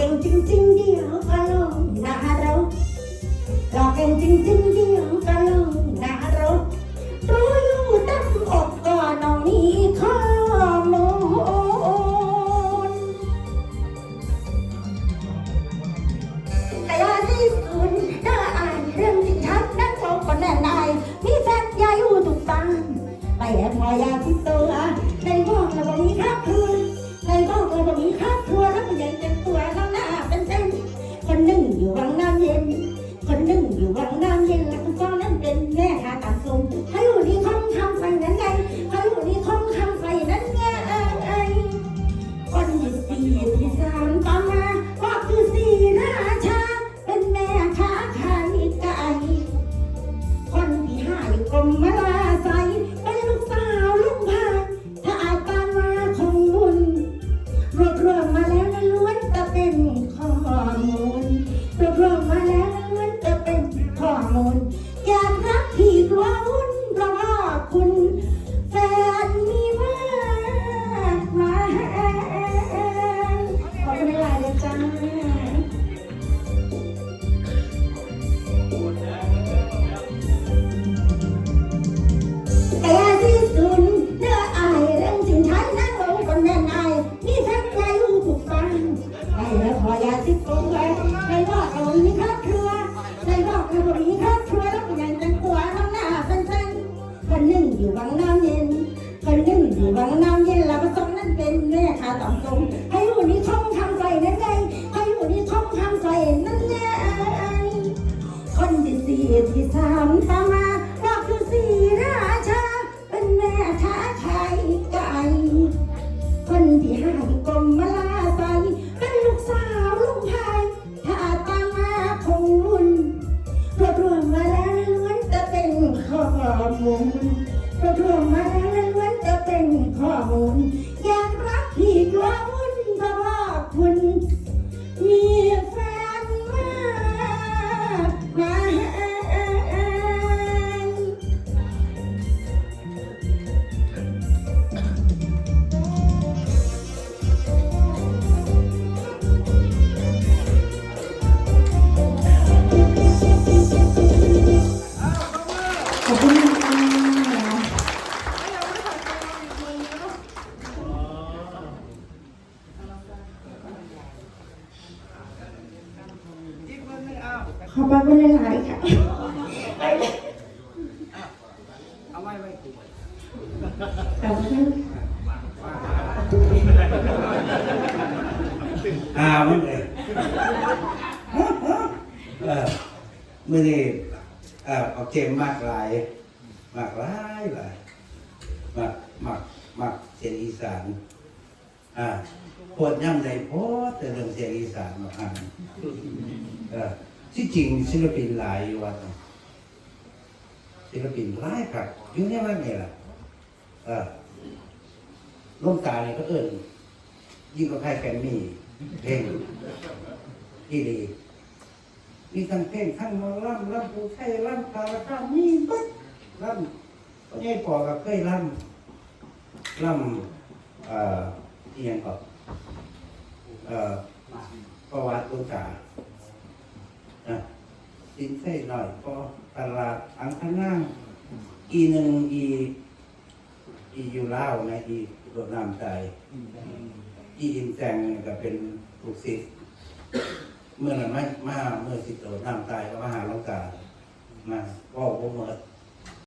เก่งจริงๆเดียวก็ลงหน้าเราหลอกเก่งจริงๆเดียวก็ หนึ่งอยู่วังน้ำเย็นแล้วผสมนั่นเป็นแม่ค้าต่ำตรงให้อยู่นี่ท่องทำใส่นั่นไงให้อยู่นี่ท่องทำใส่นั่นไงคนดีสีที่ส ขอบคุณหลายๆค่ะเลยเอาไว้ไว้ขอบคุณอ่ามันเลยเออมื่อนี้เออเอาเกมมากหลาย มากหลายหลายมากมากมากเสียงอีสานอ่าปวดย่ำในโพดแต่เรื่องเสียงอีสานมาอ่านเออ ที่จริงศิลปินหลายอยู่วัดน่ะศิลปินหลายครับอยู่ในวัดนี่แหละเออล่มตาเนี่ยก็เอิญยิ่งกว่าใครแกมมี่เพลงที่ดีมีทั้งเพลงทั้งมอลำลำปูไทยลำคาราคามีปึ๊ดลำก็ยัยปอกับเคยลำลำเอ่อเอียงกับเอ่อประวัติลูกกา สินเส้หน่อยก็ตลาดอังคณางอีหนึ่งอี อีอยู่เล่าวนะอีโดดน้ำใจ อีอินแจงเนี่ยก็เป็นลูกศิษย์เมื่อนั้นไม่มาเมื่อสิโตน้ำตายก็มาหาหลวงตามาก็บ่เมื่อ